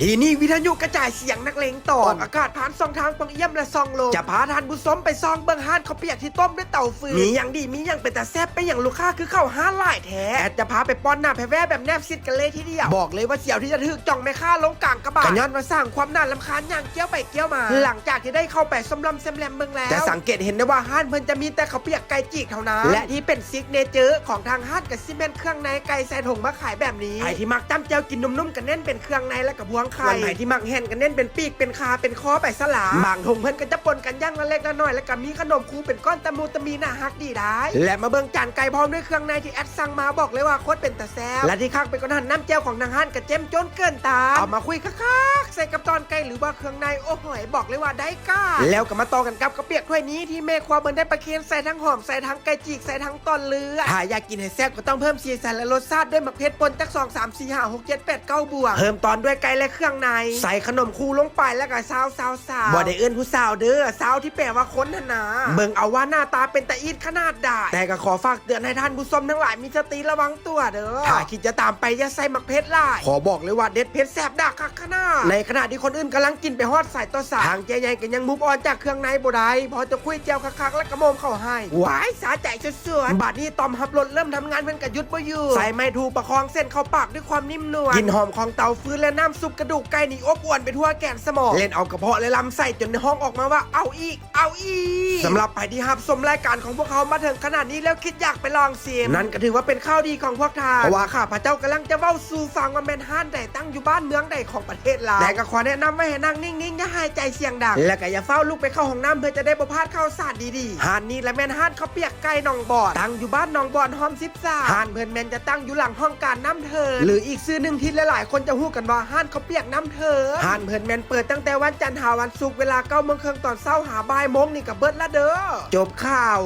ทีนี้วิทยุกระจายเสียงนักเลงต่อออกอากาศผ่านซองทางปองเอี่ยมและซองโลมจะพาทานบุษมไปซองเบิงฮานเขาวเปียกที่ต้มด้วยเตาฟืนมีอย่างดีมีอย่างเป็นแต่แซ่บไปอย่างลูกค้าคือข้าวห้าหลายแท้แอดจะพาไปป้อนหน้าแพ้แว่แบบแนบซิดกันเลยทีเดียวบอกเลยว่าเสี่ยวที่จะถึกจ่องแม่ค้าลงกลางกระบะกันยันมาสร้างความน่าลำคาญอย่างเกี้ยวไปเกี้ยวมา หลังจากที่ได้เข้าไปสมลำเซมแลมเมืองแล้วจะสังเกตเห็นได้ว่าห้านเพิ่นจะมีแต่ข้าวเปียกไก่จีกเท่านั้นและที่เป็นซิกเนเจอร์ของทางห้านกับซีเมนต์เครื่องในไก่ใส่ถุงมาขายแบบนี้ใครที่มักจ้ำเจียวกินนุ่มๆกันเน้นเป็นเครื่องในและกับพวงไข่วันไหนที่มักแห่นกันเน้นเป็นปีกเป็นคาเป็นคอไปสลาบางถุงเพิ่อนก็จะปนกันย่างละเล็กละน้อยแล้วก็มีขนมคูเป็นก้อนตะมูตะมีน่าฮักดีได้และมาเบิ่งจานไก่พร้อมด้วยเครื่องในที่แอดสั่งมาบอกเลยว่าโคตรเป็นตะแซ่บและที่ข้างเป็นก้อนหั่นน้ำเจียวของนางฮั่นกับเจมจนเกินตาเอามาคุยคักๆใส่กับตอนไก่หรือว่าเครื่องในโอ้โหบอกเลยว่าได้ก้าแล้วก็มาต่อกันกับกระเปียกถ้วยนี้ที่แม่ครัวเบิ่นได้ประเคนใส่ทั้งหอมใส่ทั้งไก่จีกใส่ทั้งตอนเลือถ้าอยากกินให้แซ่บก็ต้องเพิ่มสีสันและรสชาติด้วยมะเขือปนจักสองสามสี่ห้าหกเจ็ดแปดเก้าบวกเพิ่มตอนด้วยไก่และเครื่องใน ใส่ขนมคูลงไปแล้วก็ซาวซาวซาวบ่ได้เอื้นผู้สาวเด้อสาวที่แปลว่าคนน่ะนะเบิ่งเอาว่าหน้าตาเป็นตะอีดขนาดได้แต่ก็ขอฝากเตือนให้ท่านผู้ชมทั้งหลายมีสติระวังตัวเด้อถ้าคิดจะตามไปอย่าใส่มักเพชรล่ายขอบอกเลยว่าเด็ดเพชรแสบดักคักขนาดในขณะที่คนอื่นกำลังกินไปฮอดสายต่อสายทางเจใหญ่ก็ยังมุฟออนจากเครื่องในบ่ได้พอจะคุยเจียวคักๆแล้วก็โมมเข้าให้หวายสาใจสุดๆบัดนี้ตอมฮับรถเริ่มทำงานเพิ่นก็หยุดบ่อยู่ใส่ไม้ถูกประคองเส้นเข้าปากด้วยความนิ่มนวลกลินหอมของเตาฟืนและน้ำซุปกระดูกไก่นี่อบอวนไปทั่วแกนสมอง เล่นเอากระเพาะและลำไส้จนในห้องออกมาว่าเอาอีก เอาอีกสำหรับไปที่ฮับสมรายการของพวกเขามาถึงขนาดนี้แล้วคิดอยากไปลองเสียมนั่นก็ถือว่าเป็นข้าวดีของพวกทานเพราะว่าข้าพระเจ้ากำลังจะเว้าสู่ฟังว่าแมนฮันใดตั้งอยู่บ้านเมืองใดของประเทศลาวแต่ก็ขอแนะนำไว้ให้นั่งนิ่งๆอย่าห ใจเสียงดัง และก็อย่าเฝ้าลูกไปเข้าห้องน้ำเพื่อจะได้บ่พลาดข่าสารดีๆฮานนี่และแมนฮันเขาเปียกไก่หนองบอนตั้งอยู่บ้านหนองบอนหอมซิบซ่าฮานเพิ่นแมนจะตั้งอยู่หลังห้องการน้ำเธอหรืออีกซื่อหนึ่งที่หลายๆคนจะฮู้กันว่าฮานเขาเปียกน้ำเธอฮานเพิ่นแมนเปิดตั้งแต่วันจันทร์หาวันศุกร์เวลาเก้าโมงครึ่งตอนเช้าหาบ่ายโมงนี่กับเบิร์ดละเด้อจบข่าว